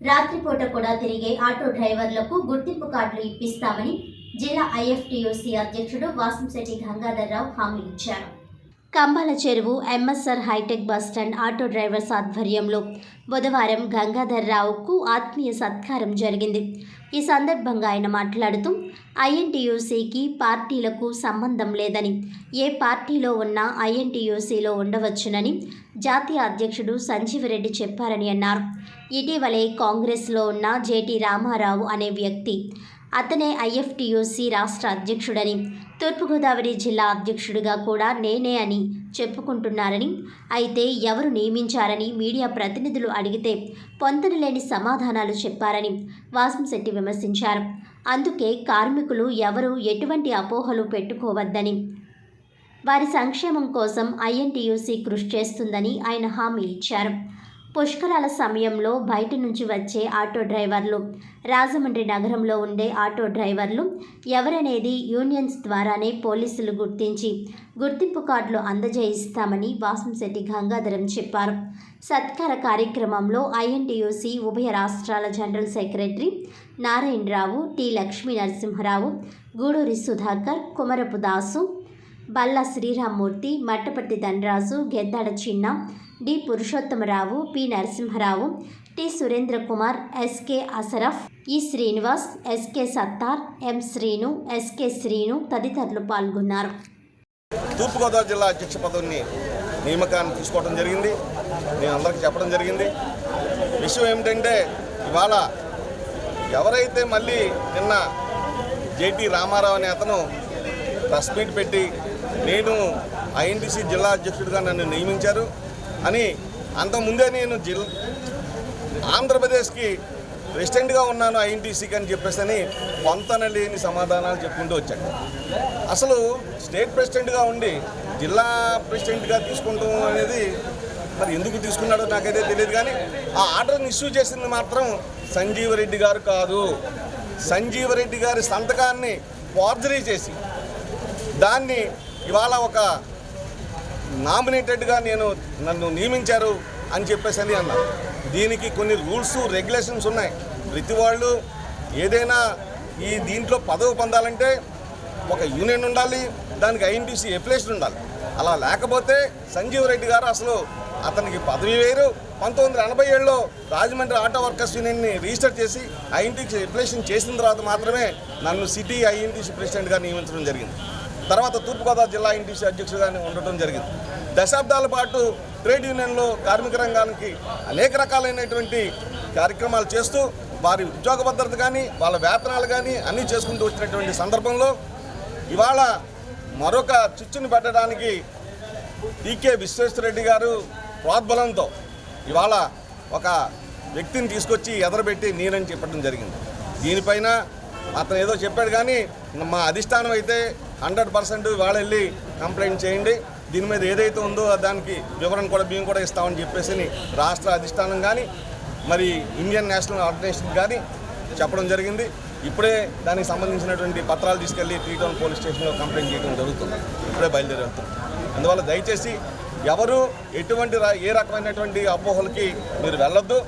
రాత్రిపూట కూడా తిరిగే ఆటో డ్రైవర్లకు గుర్తింపు కార్డులు ఇప్పిస్తామని జిల్లా ఐఎఫ్టియూసీ అధ్యక్షుడు వాసంశెట్టి గంగాధర్రావు హామీ ఇచ్చారు. Kambala Cheruvu MSR hitech bus stand auto drivers ఆధ్వర్యంలో బుధవారం గంగాధర్రావుకు ఆత్మీయ సత్కారం జరిగింది. ఈ సందర్భంగా ఆయన మాట్లాడుతూ ఐఎన్టీయూసీకి పార్టీలకు సంబంధం లేదని ఏ పార్టీలో ఉన్నా ఐఎన్టీయూసీలో ఉండవచ్చునని జాతీయ అధ్యక్షుడు సంజీవరెడ్డి చెప్పారని అన్నారు. ఇటీవలే కాంగ్రెస్లో ఉన్న జేటీ రామారావు అనే వ్యక్తి అతనే ఐఎఫ్టియుసి రాష్ట్ర అధ్యక్షుడని తూర్పుగోదావరి జిల్లా అధ్యక్షుడిగా కూడా నేనే అని చెప్పుకుంటున్నారని అయితే ఎవరు నియమించారని మీడియా ప్రతినిధులు అడిగితే పొందనలేని సమాధానాలు చెప్పారని వాసంశెట్టి విమర్శించారు. అందుకే కార్మికులు ఎవరు ఎటువంటి అపోహలు పెట్టుకోవద్దని వారి సంక్షేమం కోసం ఐఎన్టీయూసీ కృషి చేస్తుందని ఆయన హామీ ఇచ్చారు. పుష్కరాల సమయంలో బయట నుంచి వచ్చే ఆటో డ్రైవర్లు రాజమండ్రి నగరంలో ఉండే ఆటో డ్రైవర్లు ఎవరనేది యూనియన్స్ ద్వారానే పోలీసులు గుర్తించి గుర్తింపు కార్డులు అందజేయిస్తామని వాసంశెట్టి గంగాధరం చెప్పారు. సత్కార కార్యక్రమంలో ఐఎన్టీయూసీ ఉభయ రాష్ట్రాల general secretary Narayanarao T Lakshmi Narasimharao Guduri Sudhakar Kumarapu Dasu Balla Sriramamurthy Mattapatti Dhanaraju Geddada Chinna D Purushottamarao P Narasimharao T Surendra Kumar SK Asaraf E Srinivas SK Sattar M Srinu SK Srinu తదితరులు పాల్గొన్నారు. తూర్పుగోదావరి జిల్లా అధ్యక్ష పదవిని నియామకాన్ని తీసుకోవడం జరిగింది. నేను అందరికీ చెప్పడం జరిగింది. విషయం ఏమిటంటే ఇవాళ ఎవరైతే మళ్ళీ నిన్న జేటీ రామారావు అనే అతను ప్రెస్ మీట్ పెట్టి నేను ఐఎన్టీసీ జిల్లా అధ్యక్షుడిగా నన్ను నియమించారు అని అంతకుముందే నేను జిల్ ఆంధ్రప్రదేశ్కి ప్రెసిడెంట్గా ఉన్నాను ఐఎన్టీసీకి అని చెప్పేసి అని పొంతన లేని సమాధానాలు చెప్పుకుంటూ వచ్చాడు అసలు స్టేట్ ప్రెసిడెంట్గా ఉండి జిల్లా ప్రెసిడెంట్గా తీసుకుంటాం అనేది మరి ఎందుకు తీసుకున్నాడో నాకైతే తెలియదు కానీ ఆ ఆర్డర్ని ఇష్యూ చేసింది మాత్రం సంజీవరెడ్డి గారు కాదు. సంజీవరెడ్డి గారి సంతకాన్ని ఫార్జరీ చేసి దాన్ని ఇవాళ ఒక నామినేటెడ్గా నేను నన్ను నియమించారు అని చెప్పేసి అని అన్న. దీనికి కొన్ని రూల్స్ రెగ్యులేషన్స్ ఉన్నాయి. ప్రతి వాళ్ళు ఏదైనా ఈ దీంట్లో పదవి పొందాలంటే ఒక యూనియన్ ఉండాలి దానికి ఐఎన్టీసీ ఎఫిలేషన్ ఉండాలి. అలా లేకపోతే సంజీవ్ రెడ్డి గారు అసలు అతనికి పదవి వేరు. పంతొమ్మిది వందల ఎనభై ఏడులో రాజమండ్రి ఆటో వర్కర్స్ యూనియన్ని రిజిస్టర్ చేసి ఐఎన్టీసీ ఎఫిలేషన్ చేసిన తర్వాత మాత్రమే నన్ను సిటీ ఐఎన్టీసీ ప్రెసిడెంట్గా నియమించడం జరిగింది. తర్వాత తూర్పుగోదావరి జిల్లా ఎన్టీసీ అధ్యక్షుడిగా ఉండటం జరిగింది. దశాబ్దాల పాటు ట్రేడ్ యూనియన్లో కార్మిక రంగానికి అనేక రకాలైనటువంటి కార్యక్రమాలు చేస్తూ వారి ఉద్యోగ భద్రత కానీ వాళ్ళ వేతనాలు కానీ అన్నీ చేసుకుంటూ వచ్చినటువంటి సందర్భంలో ఇవాళ మరొక చిచ్చుని పెట్టడానికి టీకే విశ్వేశ్వరరెడ్డి గారు ప్రోద్బలంతో ఇవాళ ఒక వ్యక్తిని తీసుకొచ్చి ఎదరబెట్టి నేనని చెప్పడం జరిగింది. దీనిపైన అతను ఏదో చెప్పాడు కానీ మా అధిష్టానం అయితే హండ్రెడ్ పర్సెంట్ వాళ్ళు వెళ్ళి కంప్లైంట్ చేయండి. దీని మీద ఏదైతే ఉందో దానికి వివరణ కూడా మేము కూడా ఇస్తామని చెప్పేసి రాష్ట్ర అధిష్టానం కానీ మరి ఇండియన్ నేషనల్ ఆర్గనైజేషన్ కానీ చెప్పడం జరిగింది. ఇప్పుడే దానికి సంబంధించినటువంటి పత్రాలు తీసుకెళ్ళి టీ టౌన్ పోలీస్ స్టేషన్లో కంప్లైంట్ చేయడం జరుగుతుంది. ఇప్పుడే బయలుదేరి వెళ్తుంది అందువల్ల దయచేసి ఎవరు ఎటువంటి ఏ రకమైనటువంటి అపోహలకి మీరు వెళ్ళొద్దు.